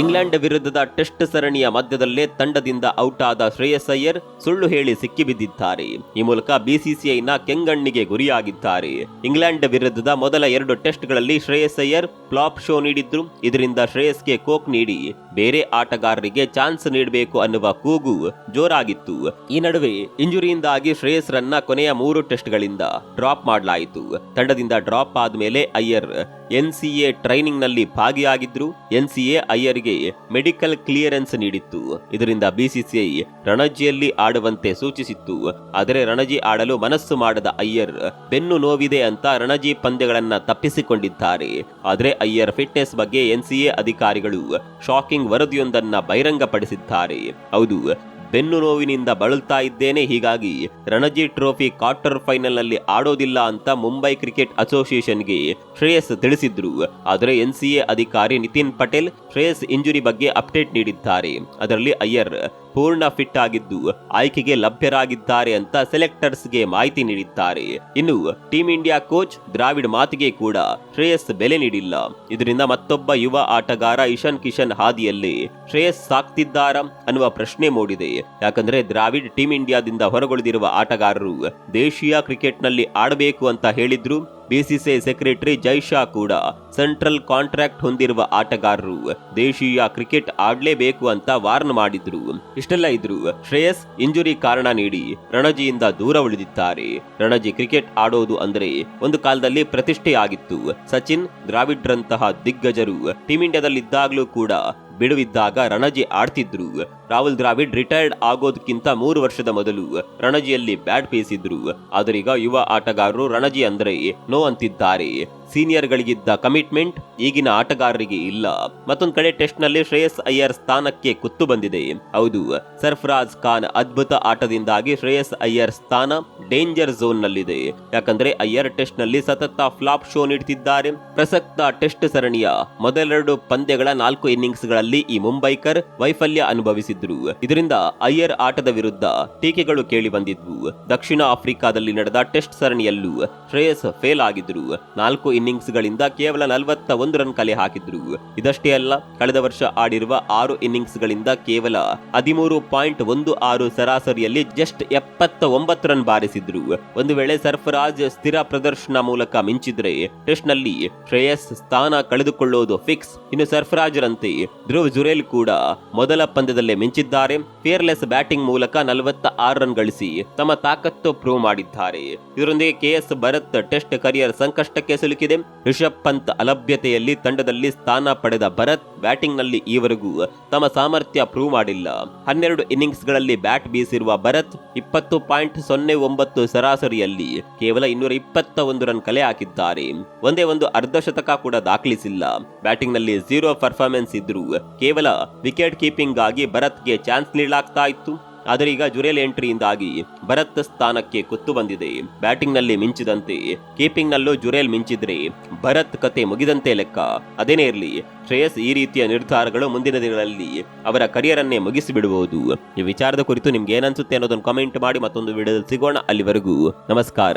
England ವಿರುದ್ಧದ test ಸರಣಿಯ ಮಧ್ಯದಲ್ಲೇ ತಂಡದಿಂದ ಔಟ್ ಆದ ಶ್ರೇಯಸ್ ಅಯ್ಯರ್ ಸುಳ್ಳು ಹೇಳಿ ಸಿಕ್ಕಿಬಿದ್ದಿದ್ದಾರೆ. ಈ ಮೂಲಕ ಬಿಸಿಸಿಐನ ಕೆಂಗಣ್ಣಿಗೆ ಗುರಿಯಾಗಿದ್ದಾರೆ. ಇಂಗ್ಲೆಂಡ್ ವಿರುದ್ಧದ ಮೊದಲ ಎರಡು ಟೆಸ್ಟ್ಗಳಲ್ಲಿ ಶ್ರೇಯಸ್ ಅಯ್ಯರ್ ಫ್ಲಾಪ್ ಶೋ ನೀಡಿದ್ರು. ಇದರಿಂದ ಶ್ರೇಯಸ್ಗೆ ಕೋಕ್ ನೀಡಿ ಬೇರೆ ಆಟಗಾರರಿಗೆ ಚಾನ್ಸ್ ನೀಡಬೇಕು ಅನ್ನುವ ಕೂಗು ಜೋರಾಗಿತ್ತು. ಈ ನಡುವೆ ಇಂಜುರಿಯಿಂದಾಗಿ ಶ್ರೇಯಸ್ ರನ್ನ ಕೊನೆಯ ಮೂರು ಟೆಸ್ಟ್ಗಳಿಂದ ಡ್ರಾಪ್ ಮಾಡಲಾಯಿತು. ತಂಡದಿಂದ ಡ್ರಾಪ್ ಆದ್ಮೇಲೆ ಅಯ್ಯರ್ ಎನ್ಸಿಎ ಟ್ರೈನಿಂಗ್ನಲ್ಲಿ ಭಾಗಿಯಾಗಿದ್ರು ಎನ್ಸಿಎ ಅಯ್ಯರ್ಗೆ ಮೆಡಿಕಲ್ ಕ್ಲಿಯರೆನ್ಸ್ ನೀಡಿತ್ತು. ಇದರಿಂದ ಬಿಸಿಸಿಐ ರಣಜಿಯಲ್ಲಿ ಆಡುವಂತೆ ಸೂಚಿಸಿತ್ತು. ಆದರೆ ರಣಜಿ ಆಡಲು ಮನಸ್ಸು ಮಾಡದ ಅಯ್ಯರ್, ಬೆನ್ನು ನೋವಿದೆ ಅಂತ ರಣಜಿ ಪಂದ್ಯಗಳನ್ನ ತಪ್ಪಿಸಿಕೊಂಡಿದ್ದಾರೆ. ಆದರೆ ಅಯ್ಯರ್ ಫಿಟ್ನೆಸ್ ಬಗ್ಗೆ ಎನ್ಸಿಎ ಅಧಿಕಾರಿಗಳು ಶಾಕಿಂಗ್ ವರದಿಯೊಂದನ್ನ ಬಹಿರಂಗಪಡಿಸಿದ್ದಾರೆ. ಹೌದು ಬೆನ್ನು ನೋವಿನಿಂದ ಬಳಲ್ತಾ ಇದ್ದೇನೆ, ಹೀಗಾಗಿ ರಣಜಿ ಟ್ರೋಫಿ ಕ್ವಾರ್ಟರ್ ಫೈನಲ್ನಲ್ಲಿ ಆಡೋದಿಲ್ಲ ಅಂತ ಮುಂಬೈ ಕ್ರಿಕೆಟ್ ಅಸೋಸಿಯೇಷನ್ಗೆ ಶ್ರೇಯಸ್ ತಿಳಿಸಿದ್ರು. ಆದರೆ ಎನ್ಸಿಎ ಅಧಿಕಾರಿ ನಿತಿನ್ ಪಟೇಲ್ ಶ್ರೇಯಸ್ ಇಂಜುರಿ ಬಗ್ಗೆ ಅಪ್ಡೇಟ್ ನೀಡಿದ್ದಾರೆ. ಅದರಲ್ಲಿ ಅಯ್ಯರ್ ಪೂರ್ಣ ಫಿಟ್ ಆಗಿದ್ದು ಆಯ್ಕೆಗೆ ಲಭ್ಯರಾಗಿದ್ದಾರೆ ಅಂತ ಸೆಲೆಕ್ಟರ್ಸ್ಗೆ ಮಾಹಿತಿ ನೀಡಿದ್ದಾರೆ. ಇನ್ನು ಟೀಂ ಇಂಡಿಯಾ ಕೋಚ್ ದ್ರಾವಿಡ್ ಮಾತಿಗೆ ಕೂಡ ಶ್ರೇಯಸ್ ಬೆಲೆ ನೀಡಿಲ್ಲ. ಇದರಿಂದ ಮತ್ತೊಬ್ಬ ಯುವ ಆಟಗಾರ ಇಶಾನ್ ಕಿಶನ್ ಹಾದಿಯಲ್ಲಿ ಶ್ರೇಯಸ್ ಸಾಕ್ತಿದ್ದಾರ ಅನ್ನುವ ಪ್ರಶ್ನೆ ಮೂಡಿದೆ. ಯಾಕಂದ್ರೆ ದ್ರಾವಿಡ್ ಟೀಂ ಇಂಡಿಯಾದಿಂದ ಹೊರಗುಳಿದಿರುವ ಆಟಗಾರರು ದೇಶೀಯ ಕ್ರಿಕೆಟ್ನಲ್ಲಿ ಆಡಬೇಕು ಅಂತ ಹೇಳಿದ್ರು. ಬಿಸಿಸಿಐ ಸೆಕ್ರೆಟರಿ ಜೈಶಾ ಕೂಡ ಸೆಂಟ್ರಲ್ ಕಾಂಟ್ರಾಕ್ಟ್ ಹೊಂದಿರುವ ಆಟಗಾರರು. ದೇಶೀಯ ಕ್ರಿಕೆಟ್ ಆಡ್ಲೇಬೇಕು ಅಂತ ವಾರ್ನ್ ಮಾಡಿದ್ರು. ಇಷ್ಟೆಲ್ಲ ಇದ್ರು ಶ್ರೇಯಸ್ ಇಂಜುರಿ ಕಾರಣ ನೀಡಿ ರಣಜಿಯಿಂದ ದೂರ ಉಳಿದಿದ್ದಾರೆ. ರಣಜಿ ಕ್ರಿಕೆಟ್ ಆಡೋದು ಅಂದ್ರೆ ಒಂದು ಕಾಲದಲ್ಲಿ ಪ್ರತಿಷ್ಠೆಯಾಗಿತ್ತು. ಸಚಿನ್, ದ್ರಾವಿಡ್ರಂತಹ ದಿಗ್ಗಜರು ಟೀಂ ಇಂಡಿಯಾದಲ್ಲಿದ್ದಾಗಲೂ ಕೂಡ ಬಿಡುವಿದ್ದಾಗ ರಣಜಿ ಆಡ್ತಿದ್ರು. ರಾಹುಲ್ ದ್ರಾವಿಡ್ ರಿಟೈರ್ಡ್ ಆಗೋದಕ್ಕಿಂತ ಮೂರು ವರ್ಷದ ಮೊದಲು ರಣಜಿಯಲ್ಲಿ ಬ್ಯಾಟ್ ಪೇಸಿದ್ರು. ಆದರೀಗ ಯುವ ಆಟಗಾರರು ರಣಜಿ ಅಂದ್ರೆ ನೋ ಅಂತಿದ್ದಾರೆ. ಸೀನಿಯರ್ಗಳಿಗಿದ್ದ ಕಮಿಟ್ಮೆಂಟ್ ಈಗಿನ ಆಟಗಾರರಿಗೆ ಇಲ್ಲ. ಮತ್ತೊಂದು ಕಡೆ ಟೆಸ್ಟ್ನಲ್ಲಿ ಶ್ರೇಯಸ್ ಅಯ್ಯರ್ ಸ್ಥಾನಕ್ಕೆ ಕುತ್ತು ಬಂದಿದೆ. ಹೌದು, ಸರ್ಫರಾಜ್ ಖಾನ್ ಅದ್ಭುತ ಆಟದಿಂದಾಗಿ ಶ್ರೇಯಸ್ ಅಯ್ಯರ್ ಸ್ಥಾನ ಡೇಂಜರ್ ಝೋನ್ ನಲ್ಲಿದೆ ಯಾಕಂದ್ರೆ ಅಯ್ಯರ್ ಟೆಸ್ಟ್ನಲ್ಲಿ ಸತತ ಫ್ಲಾಪ್ ಶೋ ನೀಡುತ್ತಿದ್ದಾರೆ ಪ್ರಸಕ್ತ ಟೆಸ್ಟ್ ಸರಣಿಯ ಮೊದಲೆರಡು ಪಂದ್ಯಗಳ ನಾಲ್ಕು ಇನ್ನಿಂಗ್ಸ್ಗಳಲ್ಲಿ ಈ ಮುಂಬೈಕರ್ ವೈಫಲ್ಯ ಅನುಭವಿಸಿದ್ರು. ಇದರಿಂದ ಅಯ್ಯರ್ ಆಟದ ವಿರುದ್ಧ ಟೀಕೆಗಳು ಕೇಳಿ ಬಂದಿದ್ವು. ದಕ್ಷಿಣ ಆಫ್ರಿಕಾದಲ್ಲಿ ನಡೆದ ಟೆಸ್ಟ್ ಸರಣಿಯಲ್ಲೂ ಶ್ರೇಯಸ್ ಫೇಲ್ ಆಗಿದ್ರು. ನಾಲ್ಕು ಇನ್ನಿಂಗ್ಸ್ ಗಳಿಂದ ಕೇವಲ ನಲವತ್ತ ಒಂದು ರನ್ ಕಲೆ ಹಾಕಿದ್ರು. ಇದಷ್ಟೇ ಅಲ್ಲ, ಕಳೆದ ವರ್ಷ ಆಡಿರುವ ಆರು ಇನ್ನಿಂಗ್ಸ್ ಗಳಿಂದ ಕೇವಲ ಹದಿಮೂರು ಪಾಯಿಂಟ್ ಒಂದು ಆರು ಸರಾಸರಿಯಲ್ಲಿ ಜಸ್ಟ್ ಎಪ್ಪತ್ತ ಒಂಬತ್ತು ರನ್ ಬಾರಿಸಿದ್ರು. ಒಂದು ವೇಳೆ ಸರ್ಫರಾಜ್ ಸ್ಥಿರ ಪ್ರದರ್ಶನ ಮೂಲಕ ಮಿಂಚಿದ್ರೆ ಟೆಸ್ಟ್ನಲ್ಲಿ ಶ್ರೇಯಸ್ ಸ್ಥಾನ ಕಳೆದುಕೊಳ್ಳುವುದು ಫಿಕ್ಸ್. ಇನ್ನು ಸರ್ಫರಾಜ್ರಂತೆ ಧ್ರುವ್ ಜುರೇಲ್ ಕೂಡ ಮೊದಲ ಪಂದ್ಯದಲ್ಲೇ ಮಿಂಚಿದ್ದಾರೆ. ಫೇರ್ಲೆಸ್ ಬ್ಯಾಟಿಂಗ್ ಮೂಲಕ ನಲವತ್ತ ಆರು ರನ್ ಗಳಿಸಿ ತಮ್ಮ ತಾಕತ್ತು ಪ್ರೂವ್ ಮಾಡಿದ್ದಾರೆ. ಇದರೊಂದಿಗೆ ಕೆಎಸ್ ಭರತ್ ಟೆಸ್ಟ್ ಕರಿಯರ್ ಸಂಕಷ್ಟಕ್ಕೆ ಸಿಲುಕಿದೆ ರಿಷಬ್ ಪಂತ್ ಅಲಭ್ಯತೆಯಲ್ಲಿ ತಂಡದಲ್ಲಿ ಸ್ಥಾನ ಪಡೆದ ಭರತ್ ಬ್ಯಾಟಿಂಗ್ನಲ್ಲಿ ಈವರೆಗೂ ತಮ್ಮ ಸಾಮರ್ಥ್ಯ ಪ್ರೂವ್ ಮಾಡಿಲ್ಲ. ಹನ್ನೆರಡು ಇನ್ನಿಂಗ್ಸ್ಗಳಲ್ಲಿ ಬ್ಯಾಟ್ ಬೀಸಿರುವ ಭರತ್ ಇಪ್ಪತ್ತು ಪಾಯಿಂಟ್ ಸೊನ್ನೆ ಒಂಬತ್ತು ಸರಾಸರಿಯಲ್ಲಿ ಕೇವಲ ಇನ್ನೂರ ಇಪ್ಪತ್ತ ಒಂದು ರನ್ ಕಲೆ ಹಾಕಿದ್ದಾರೆ. ಒಂದೇ ಒಂದು ಅರ್ಧ ಶತಕ ಕೂಡ ದಾಖಲಿಸಿಲ್ಲ. ಬ್ಯಾಟಿಂಗ್ನಲ್ಲಿ ಝೀರೋ ಪರ್ಫಾರ್ಮೆನ್ಸ್ ಇದ್ರೂ ಕೇವಲ ವಿಕೆಟ್ ಕೀಪಿಂಗ್ ಆಗಿ ಭರತ್ಗೆ ಚಾನ್ಸ್ ನೀಡಲಾಗ್ತಾ ಇತ್ತು. ಆದರೆ ಈಗ ಜುರೇಲ್ ಎಂಟ್ರಿಯಿಂದಾಗಿ ಭರತ್ ಸ್ಥಾನಕ್ಕೆ ಕುತ್ತು ಬಂದಿದೆ. ಬ್ಯಾಟಿಂಗ್ನಲ್ಲಿ ಮಿಂಚಿದಂತೆ ಕೀಪಿಂಗ್ ನಲ್ಲೂ ಜುರೇಲ್ ಮಿಂಚಿದ್ರೆ ಭರತ್ ಕತೆ ಮುಗಿದಂತೆ ಲೆಕ್ಕ. ಅದೇನೇ ಇರಲಿ, ಶ್ರೇಯಸ್ ಈ ರೀತಿಯ ನಿರ್ಧಾರಗಳು ಮುಂದಿನ ದಿನಗಳಲ್ಲಿ ಅವರ ಕರಿಯರ್ ಅನ್ನೇ ಮುಗಿಸಿಬಿಡಬಹುದು ಈ ವಿಚಾರದ ಕುರಿತು ನಿಮ್ಗೆ ಏನನ್ಸುತ್ತೆ ಅನ್ನೋದನ್ನು ಕಮೆಂಟ್ ಮಾಡಿ ಮತ್ತೊಂದು ವಿಡಿಯೋದಲ್ಲಿ ಸಿಗೋಣ. ಅಲ್ಲಿವರೆಗೂ ನಮಸ್ಕಾರ.